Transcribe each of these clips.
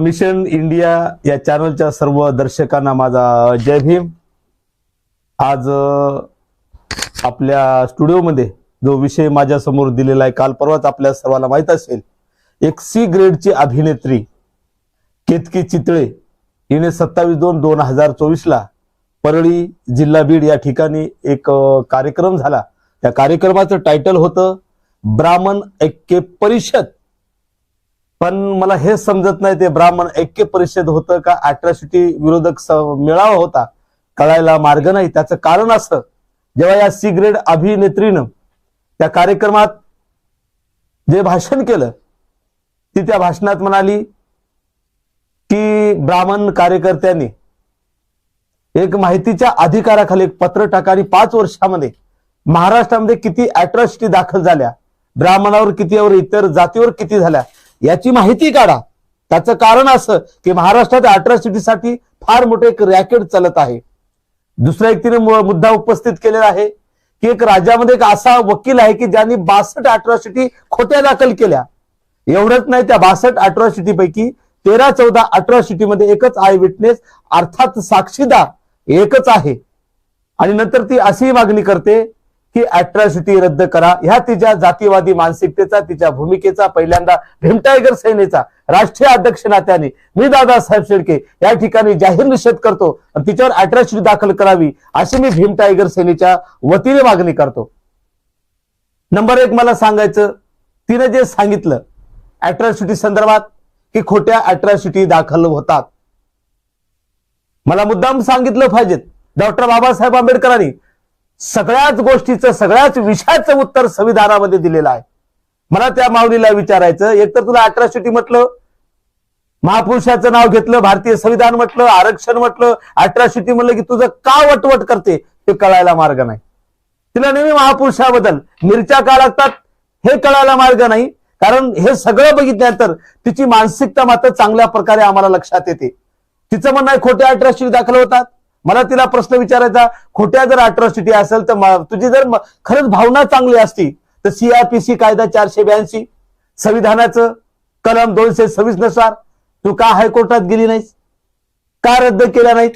Mission India या चॅनलच्या सर्व दर्शकांना माझा जय भीम. आज आपल्या स्टुडिओमध्ये जो विषय माझ्यासमोर दिलेला आहे काल परवाच आपल्या सर्वांना माहीत असेल एक सी ग्रेडची अभिनेत्री केतकी चितळे हिने सत्तावीस दोन दोन हजार चोवीसला परळी जिल्हा बीड या ठिकाणी एक कार्यक्रम झाला. त्या कार्यक्रमाचं टायटल होतं ब्राह्मण ऐक्य परिषद. पण मला हे समजत नाही ते ब्राह्मण ऐक्य परिषद होतं का? अॅट्रॉसिटी विरोधक मेळावा होता कळायला मार्ग नाही. त्याचं कारण असं जेव्हा या सी ग्रेड अभिनेत्रीनं त्या कार्यक्रमात जे भाषण केलं ती त्या भाषणात म्हणाली की ब्राह्मण कार्यकर्त्यांनी एक माहितीच्या अधिकाराखाली एक पत्र टाका आणि पाच वर्षामध्ये. महाराष्ट्रामध्ये किती अॅट्रॉसिटी दाखल झाल्या? ब्राह्मणावर किती इतर जातीवर किती झाल्या? याची माहिती काढा. त्याचं कारण असं की महाराष्ट्रात अट्रॉसिटीसाठी फार मोठे एक रॅकेट चालत आहे. दुसऱ्या व्यक्तीने मुद्दा उपस्थित केलेला आहे की एक राज्यामध्ये एक असा वकील आहे की ज्यांनी बासष्ट अट्रॉसिटी खोट्या दाखल केल्या. एवढंच नाही त्या बासष्ट अट्रॉसिटी पैकी तेरा चौदा अट्रॉसिटी मध्ये एकच आय विटनेस अर्थात साक्षीदार एकच आहे. आणि नंतर ती अशी मागणी करते की अॅट्रॉसिटी रद्द करा. ह्या तिच्या जातीवादी मानसिकतेचा तिच्या भूमिकेचा पहिल्यांदा भीमटायगर सेनेचा राष्ट्रीय अध्यक्ष नात्याने मी दादासाहेब शेडके या ठिकाणी जाहीर निषेध करतो तिच्यावर अॅट्रॉसिटी दाखल करावी अशी मी भीम टायगर सेनेच्या वतीने मागणी करतो. नंबर एक मला सांगायचं तिने जे सांगितलं अॅट्रॉसिटी संदर्भात की खोट्या अॅट्रॉसिटी दाखल होतात. मला मुद्दाम सांगितलं पाहिजेत. डॉक्टर बाबासाहेब आंबेडकरांनी सगळ्याच गोष्टीचं सगळ्याच विषयाचं उत्तर संविधानामध्ये दिलेलं आहे. मला त्या माऊलीला विचारायचं एकतर तुला अट्रॉसिटी म्हटलं महापुरुषाचं नाव घेतलं भारतीय संविधान म्हटलं आरक्षण म्हटलं अट्रॉसिटी म्हटलं की तुझं का वटवट करते हे कळायला मार्ग नाही. तिला नेहमी महापुरुषाबद्दल मिरच्या का लागतात हे कळायला मार्ग नाही कारण हे सगळं बघितल्यानंतर तिची मानसिकता मात्र चांगल्या प्रकारे आम्हाला लक्षात येते. तिचं म्हणणं आहे खोट्या अठराशी दाखल होतात. मला तिला प्रश्न विचारायचा खोट्या जर अट्रॉसिटी असेल तर तुझी जर खरंच भावना चांगली असती तर सीआरपीसी कायदा चारशे ब्याऐंशी संविधानाचं कलम दोनशे सव्वीसनुसार तू का हायकोर्टात गेली नाहीस? का रद्द केला नाहीत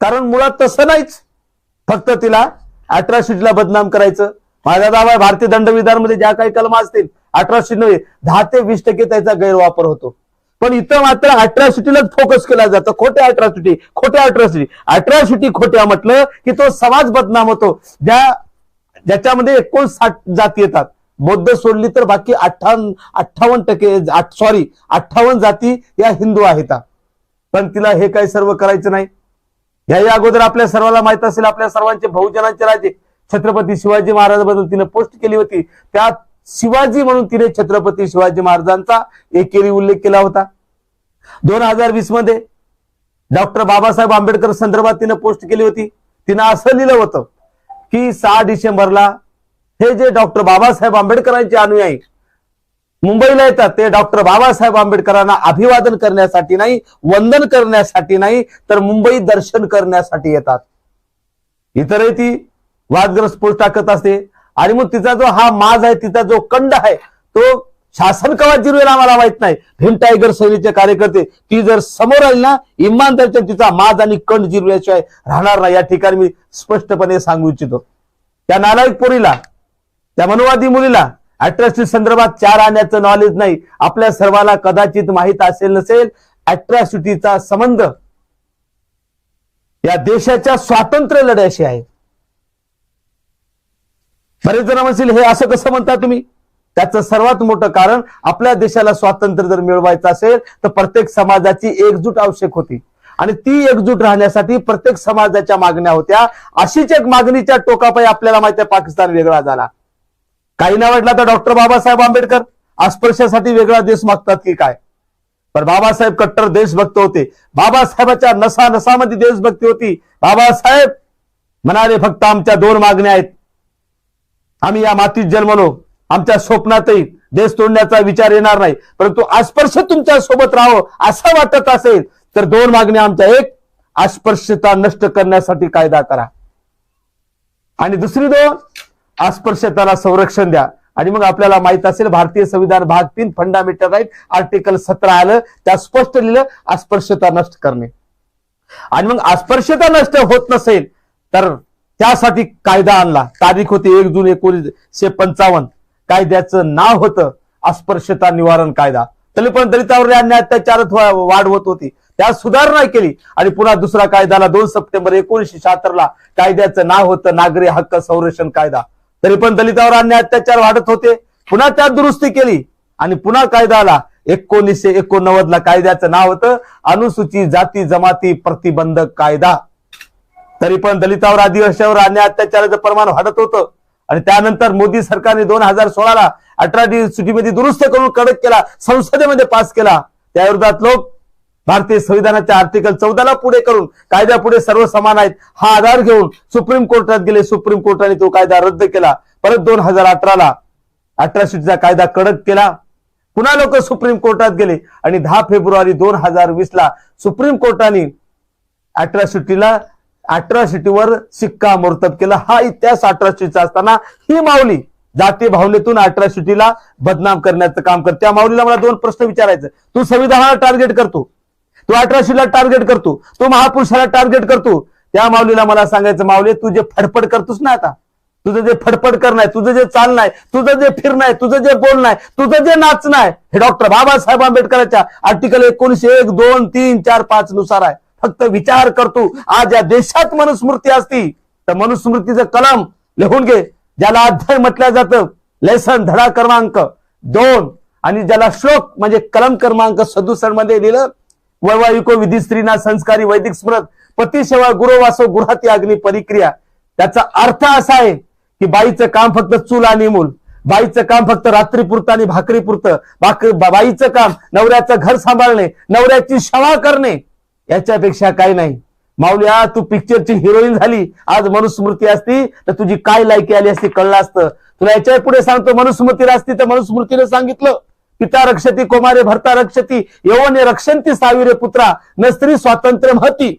कारण मुळात तसं नाहीच. फक्त तिला अट्रॉसिटीला बदनाम करायचं. माझा दावा भारतीय दंडविधानमध्ये ज्या काही कलम असतील अठराशे नव्हे दहा ते वीस टक्के त्याचा गैरवापर होतो. पण इथं मात्र अट्रॉसिटीलाच फोकस केला जातं. खोट्या अट्रॉसिटी खोट्या अट्रॉसिटी अट्रॉसिटी खोट्या म्हटलं की तो समाज बदनाम होतो. ज्या ज्याच्यामध्ये एकोणसाठ जाती येतात. बौद्ध सोडली तर बाकी अठ्ठावन्न अठ्ठावन्न टक्के सॉरी अठ्ठावन्न जाती या हिंदू आहेत. पण तिला हे काही सर्व करायचं नाही. याही अगोदर आपल्या सर्वांना माहीत असेल आपल्या सर्वांचे बहुजनांचे राजे छत्रपती शिवाजी महाराजांबद्दल तिने पोस्ट केली होती. त्यात शिवाजी म्हणून तिने छत्रपती शिवाजी महाराजांचा एकेरी उल्लेख केला होता. दोन हजार वीसमध्ये डॉक्टर बाबासाहेब आंबेडकर संदर्भात तिने पोस्ट केली होती. तिनं असं लिहिलं होतं की सहा डिसेंबरला हे जे डॉक्टर बाबासाहेब आंबेडकरांचे अनुयायी मुंबईला येतात ते डॉक्टर बाबासाहेब आंबेडकरांना अभिवादन करण्यासाठी नाही वंदन करण्यासाठी नाही तर मुंबई दर्शन करण्यासाठी येतात. इतरही ती वादग्रस्त पोस्ट टाकत असते. आणि मग तिचा जो हा माज आहे तिचा जो कंड आहे तो शासन कवा जिरवेल आम्हाला माहीत नाही. भीम टायगर सेनेचे कार्यकर्ते ती जर समोर आली ना इमानदारच्या तिचा माज आणि कंड जिरव्याशिवाय राहणार नाही. या ठिकाणी मी स्पष्टपणे सांगू इच्छितो. त्या नालायक पोरीला त्या मनोवादी मुलीला अट्रॉसिटी संदर्भात चार आणण्याचं नॉलेज नाही. आपल्या सर्वांना कदाचित माहीत असेल नसेल अट्रॉसिटीचा संबंध या देशाच्या स्वातंत्र्य लढ्याशी आहे. बरेच जण म्हणतील हे असं कसं म्हणता तुम्ही? त्याचं सर्वात मोठं कारण आपल्या देशाला स्वातंत्र्य जर मिळवायचं असेल तर प्रत्येक समाजाची एकजूट आवश्यक होती. आणि ती एकजूट राहण्यासाठी प्रत्येक समाजाच्या मागण्या होत्या. अशीच एक मागणीच्या टोकापायी आपल्याला माहिती आहे पाकिस्तान वेगळा झाला. काही नाही वाटला तर डॉक्टर बाबासाहेब आंबेडकर अस्पृश्यासाठी वेगळा देश मागतात की काय? पण बाबासाहेब कट्टर देशभक्त होते. बाबासाहेबाच्या नसा नसामध्ये देशभक्ती होती. बाबासाहेब म्हणाले फक्त आमच्या दोन मागण्या आहेत. आम्ही या मातीत जन्मलो. आमच्या स्वप्नातही देश तोडण्याचा विचार येणार नाही. परंतु अस्पर्श तुमच्यासोबत राहावं असं वाटत असेल तर दोन मागण्या आमच्या. एक अस्पर्शता नष्ट करण्यासाठी कायदा करा. आणि दुसरी दोन अस्पृश्यताला संरक्षण द्या. आणि मग आपल्याला माहीत असेल भारतीय संविधान भाग तीन फंडामेंटल राईट आर्टिकल सतरा आलं त्या स्पष्ट लिहिलं अस्पृश्यता नष्ट करणे. आणि मग अस्पर्श्यता नष्ट होत नसेल तर त्यासाठी कायदा आणला. तारीख होती एक जून एकोणीसशे पंचावन्न. कायद्याचं नाव होतं अस्पृश्यता निवारण कायदा. तरी पण दलितावर अन्याय अत्याचारात वाढ होत होती. त्यात सुधारणा केली. आणि पुन्हा दुसरा कायदाला दोन सप्टेंबर एकोणीसशे शहात्तरला कायद्याचं नाव होतं नागरी हक्क संरक्षण कायदा. तरी पण दलितावर अन्याय अत्याचार वाढत होते. पुन्हा त्यात दुरुस्ती केली. आणि पुन्हा कायदा आला एकोणीसशे एकोणनव्वद ला कायद्याचं नाव होतं अनुसूचित जाती जमाती प्रतिबंधक कायदा. तरी पण दलितावर आदिवासीवर अन्याय अत्याचाराचं प्रमाण वाढत होतं. आणि त्यानंतर मोदी सरकारने दोन हजार सोळाला अठरा मध्ये दुरुस्त करून कडक केला संसदेमध्ये पास केला. त्या विरोधात लोक भारतीय संविधानाच्या आर्टिकल चौदाला पुढे करून कायद्यापुढे सर्व समान आहेत हा आधार घेऊन सुप्रीम कोर्टात गेले. सुप्रीम कोर्टाने तो कायदा रद्द केला. परत दोन हजार अठराला अठरा सुटीचा कायदा कडक केला. पुन्हा लोक सुप्रीम कोर्टात गेले. आणि दहा फेब्रुवारी दोन हजार वीस ला सुप्रीम कोर्टाने अठरा सुटीला शिक्का मोर्तब केला. हा इतिहास अट्रॉसिटीचा असताना ही माऊली जाती भावनेतून अट्रॉसिटीला बदनाम करण्याचं काम करते. त्या माऊलीला मला दोन प्रश्न विचारायचं. तू संविधानाला टार्गेट करतो. तू अठराशेला टार्गेट करतो. तू महापुरुषाला टार्गेट करतो. त्या माऊलीला मला सांगायचं माऊली तू जे फडफड करतोस ना आता तुझं जे फडफड करणं आहे तुझं जे चालणं आहे तुझं जे फिरणं आहे तुझं जे बोलणं आहे तुझं जे नाचणं आहे हे डॉक्टर बाबासाहेब आंबेडकरांच्या आर्टिकल एकोणीशे एक दोन तीन चार पाच नुसार आहे. फक्त विचार करतो. आज या देशात मनुस्मृती असती तर मनुस्मृतीचं कलम लिहून घे. ज्याला अध्याय म्हटलं जातं लेसन धडा क्रमांक दोन. आणि ज्याला श्लोक म्हणजे कलम क्रमांक सदुसष्टमध्ये लिहिलं वैवाहिको विधी स्त्रीना संस्कारी वैदिक स्मृत पतिसेवा गुरुवासो गुराती अग्नी परिक्रिया. त्याचा अर्थ असा आहे की बाईचं काम फक्त चूल आणि मूल. बाईचं काम फक्त रात्रीपुरतं आणि भाकरीपुरतं. पुरतं बा- बाईचं काम नवऱ्याचं घर सांभाळणे नवऱ्याची सेवा करणे. याच्यापेक्षा काही नाही. माऊल्या तू पिक्चरची हिरोईन झाली. आज मनुस्मृती असती तर तुझी काय लायकी आली असती कळलं असतं. तुला याच्यापुढे सांगतो मनुस्मृतीला असती तर मनुस्मृतीने सांगितलं. पिता रक्षती कोमारे भरता रक्षती यवने रक्षंती साविरे पुत्रा न स्त्री स्वातंत्र्य महती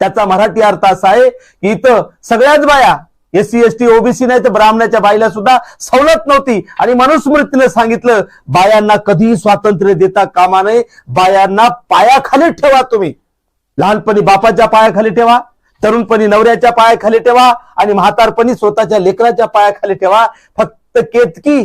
त्याचा मराठी अर्थ असा आहे की इथं सगळ्याच बाया एससी एसटी ओबीसी नाही तर ब्राह्मणाच्या बाईला सुद्धा सवलत नव्हती. आणि मनुस्मृतीने सांगितलं बायांना कधीही स्वातंत्र्य देता कामा नये. बायांना पायाखाली ठेवा तुम्ही. लहानपणी बापाच्या पायाखाली ठेवा तरुणपणी नवऱ्याच्या पायाखाली ठेवा आणि म्हातारपणी स्वतःच्या लेकराच्या पायाखाली ठेवा. फक्त केतकी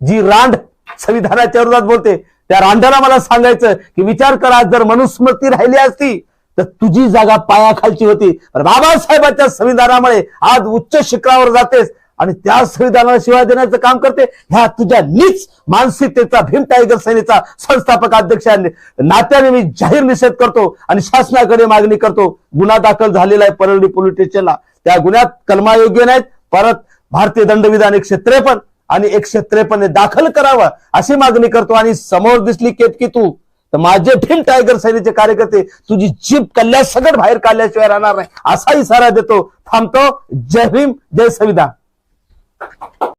जी रांड संविधानाच्या विरोधात बोलते त्या रांडाला मला सांगायचं की विचार करा जर मनुस्मृती राहिली असती तर तुझी जागा पायाखालची होती. बाबासाहेबांच्या संविधानामुळे आज उच्च शिखरावर जातेस आणि त्या संविधानाला शिवाय देण्याचं काम करते. ह्या तुझ्या नीच मानसिकतेचा भीम टायगर सेनेचा संस्थापक अध्यक्ष नात्याने मी जाहीर निषेध करतो आणि शासनाकडे मागणी करतो. गुन्हा दाखल झालेला आहे परळी पोलीस स्टेशनला. त्या गुन्ह्यात कलमायोग्य नाहीत. परत भारतीय दंडविधान एकशे त्रेपन्न आणि एकशे त्रेपन्न दाखल करावं अशी मागणी करतो आणि समोर दिसली केतकी तू. तर माझे भीम टायगर सेनेचे कार्यकर्ते तुझी जीप कल्ल्या सगळं बाहेर काढल्याशिवाय राहणार नाही. असा इशारा देतो. थांबतो. जय भीम. जय संविधान.